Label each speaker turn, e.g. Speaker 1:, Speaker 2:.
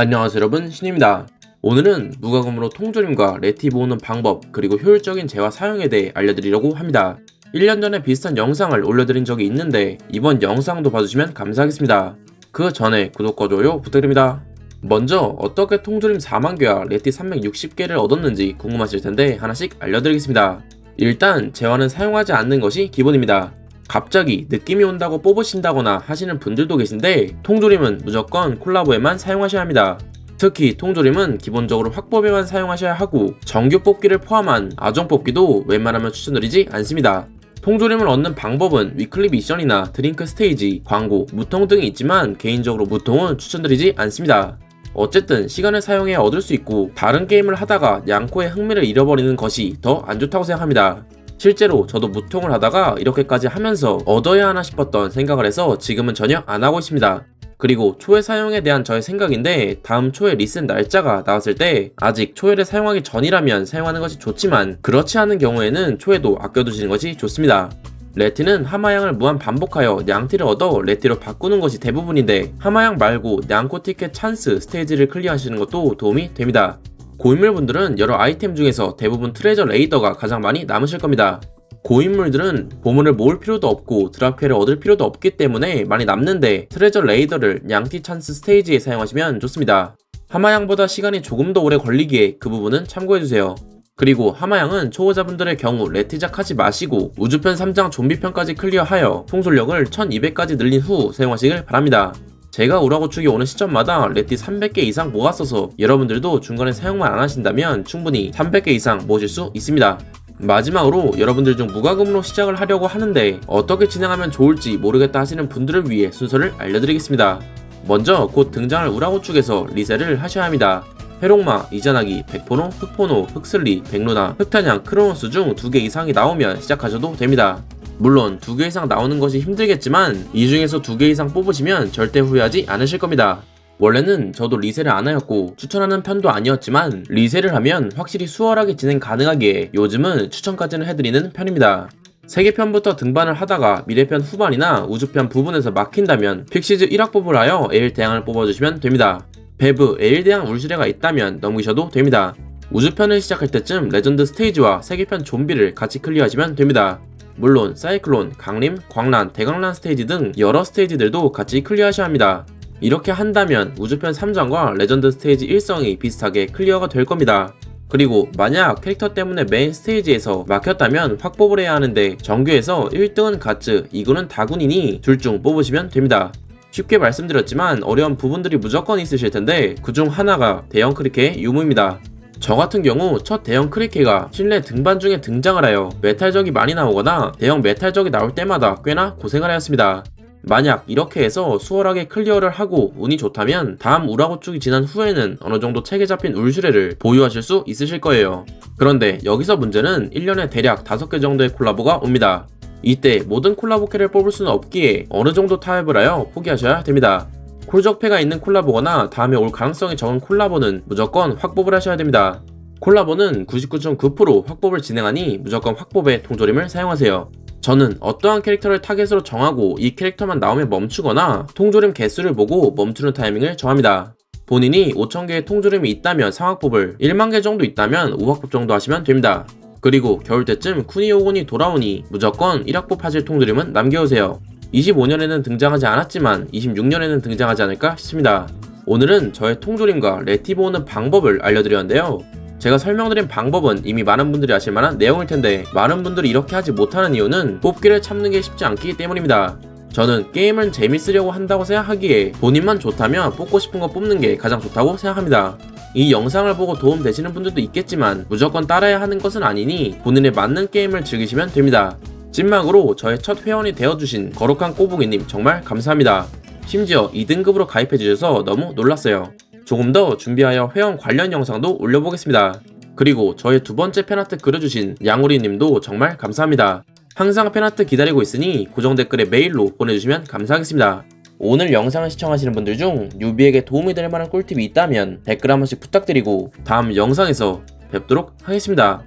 Speaker 1: 안녕하세요 여러분 신입니다. 오늘은 무과금으로 통조림과 레티 모으는 방법 그리고 효율적인 재화 사용에 대해 알려드리려고 합니다. 1년 전에 비슷한 영상을 올려드린 적이 있는데 이번 영상도 봐주시면 감사하겠습니다. 그 전에 구독과 좋아요 부탁드립니다. 먼저 어떻게 통조림 4만 개와 레티 360개를 얻었는지 궁금하실 텐데 하나씩 알려드리겠습니다. 일단 재화는 사용하지 않는 것이 기본입니다. 갑자기 느낌이 온다고 뽑으신다거나 하시는 분들도 계신데 통조림은 무조건 콜라보에만 사용하셔야 합니다. 특히 통조림은 기본적으로 확법에만 사용하셔야 하고 정규 뽑기를 포함한 아종 뽑기도 웬만하면 추천드리지 않습니다. 통조림을 얻는 방법은 위클리 미션이나 드링크 스테이지, 광고, 무통 등이 있지만 개인적으로 무통은 추천드리지 않습니다. 어쨌든 시간을 사용해 얻을 수 있고 다른 게임을 하다가 양코의 흥미를 잃어버리는 것이 더 안 좋다고 생각합니다. 실제로 저도 무통을 하다가 이렇게까지 하면서 얻어야 하나 싶었던 생각을 해서 지금은 전혀 안 하고 있습니다. 그리고 초회 사용에 대한 저의 생각인데 다음 초회 리셋 날짜가 나왔을 때 아직 초회를 사용하기 전이라면 사용하는 것이 좋지만 그렇지 않은 경우에는 초회도 아껴두시는 것이 좋습니다. 레티는 하마양을 무한 반복하여 냥티를 얻어 레티로 바꾸는 것이 대부분인데 하마양 말고 냥코 티켓 찬스 스테이지를 클리어하시는 것도 도움이 됩니다. 고인물 분들은 여러 아이템 중에서 대부분 트레저 레이더가 가장 많이 남으실 겁니다. 고인물들은 보물을 모을 필요도 없고 드랍캐를 얻을 필요도 없기 때문에 많이 남는데 트레저 레이더를 양티 찬스 스테이지에 사용하시면 좋습니다. 하마양보다 시간이 조금 더 오래 걸리기에 그 부분은 참고해주세요. 그리고 하마양은 초보자분들의 경우 레티작 하지 마시고 우주편 3장 좀비편까지 클리어하여 통솔력을 1200까지 늘린 후 사용하시길 바랍니다. 제가 우라고 축이 오는 시점마다 레티 300개 이상 모았어서 여러분들도 중간에 사용만 안 하신다면 충분히 300개 이상 모으실 수 있습니다. 마지막으로 여러분들 중 무과금으로 시작을 하려고 하는데 어떻게 진행하면 좋을지 모르겠다 하시는 분들을 위해 순서를 알려드리겠습니다. 먼저 곧 등장할 우라고축에서 리셋을 하셔야 합니다. 회록마, 이전하기, 백포노, 흑포노, 흑슬리, 백루나, 흑탄양, 크로노스 중 두 개 이상이 나오면 시작하셔도 됩니다. 물론 두 개 이상 나오는 것이 힘들겠지만 이 중에서 두 개 이상 뽑으시면 절대 후회하지 않으실 겁니다. 원래는 저도 리셀을 안 하였고 추천하는 편도 아니었지만 리셀을 하면 확실히 수월하게 진행 가능하기에 요즘은 추천까지는 해드리는 편입니다. 세계편부터 등반을 하다가 미래편 후반이나 우주편 부분에서 막힌다면 픽시즈 1학법을 하여 에일 대항을 뽑아주시면 됩니다. 베브, 에일 대항 울시레가 있다면 넘기셔도 됩니다. 우주편을 시작할 때쯤 레전드 스테이지와 세계편 좀비를 같이 클리어하시면 됩니다. 물론 사이클론, 강림, 광란, 대강란 스테이지 등 여러 스테이지들도 같이 클리어하셔야 합니다. 이렇게 한다면 우주편 3장과 레전드 스테이지 1성이 비슷하게 클리어가 될 겁니다. 그리고 만약 캐릭터 때문에 메인 스테이지에서 막혔다면 확보를 해야 하는데 정규에서 1등은 가츠, 2군은 다군이니 둘 중 뽑으시면 됩니다. 쉽게 말씀드렸지만 어려운 부분들이 무조건 있으실 텐데 그중 하나가 대형 크리케의 유무입니다. 저 같은 경우 첫 대형 크리케가 실내 등반 중에 등장을 하여 메탈적이 많이 나오거나 대형 메탈적이 나올 때마다 꽤나 고생을 하였습니다. 만약 이렇게 해서 수월하게 클리어를 하고 운이 좋다면 다음 우라고축이 지난 후에는 어느 정도 책에 잡힌 울슈레를 보유하실 수 있으실 거예요. 그런데 여기서 문제는 1년에 대략 5개 정도의 콜라보가 옵니다. 이때 모든 콜라보캐를 뽑을 수는 없기에 어느 정도 타협을 하여 포기하셔야 됩니다. 콜적패가 있는 콜라보거나 다음에 올 가능성이 적은 콜라보는 무조건 확법을 하셔야 됩니다. 콜라보는 99.9% 확법을 진행하니 무조건 확법의 통조림을 사용하세요. 저는 어떠한 캐릭터를 타겟으로 정하고 이 캐릭터만 나오면 멈추거나 통조림 개수를 보고 멈추는 타이밍을 정합니다. 본인이 5,000개의 통조림이 있다면 상확법을 1만 개 정도 있다면 5확법 정도 하시면 됩니다. 그리고 겨울 때쯤 쿠니오곤이 돌아오니 무조건 1학법 하실 통조림은 남겨오세요. 25년에는 등장하지 않았지만 26년에는 등장하지 않을까 싶습니다. 오늘은 저의 통조림과 레티 모으는 방법을 알려드렸는데요. 제가 설명드린 방법은 이미 많은 분들이 아실 만한 내용일 텐데 많은 분들이 이렇게 하지 못하는 이유는 뽑기를 참는 게 쉽지 않기 때문입니다. 저는 게임은 재밌으려고 한다고 생각하기에 본인만 좋다면 뽑고 싶은 거 뽑는 게 가장 좋다고 생각합니다. 이 영상을 보고 도움 되시는 분들도 있겠지만 무조건 따라야 하는 것은 아니니 본인에 맞는 게임을 즐기시면 됩니다. 찐막으로 저의 첫 회원이 되어주신 거룩한 꼬부기님 정말 감사합니다. 심지어 2등급으로 가입해주셔서 너무 놀랐어요. 조금 더 준비하여 회원 관련 영상도 올려보겠습니다. 그리고 저의 두 번째 팬아트 그려주신 양우리님도 정말 감사합니다. 항상 팬아트 기다리고 있으니 고정 댓글에 메일로 보내주시면 감사하겠습니다. 오늘 영상을 시청하시는 분들 중 뉴비에게 도움이 될 만한 꿀팁이 있다면 댓글 한 번씩 부탁드리고 다음 영상에서 뵙도록 하겠습니다.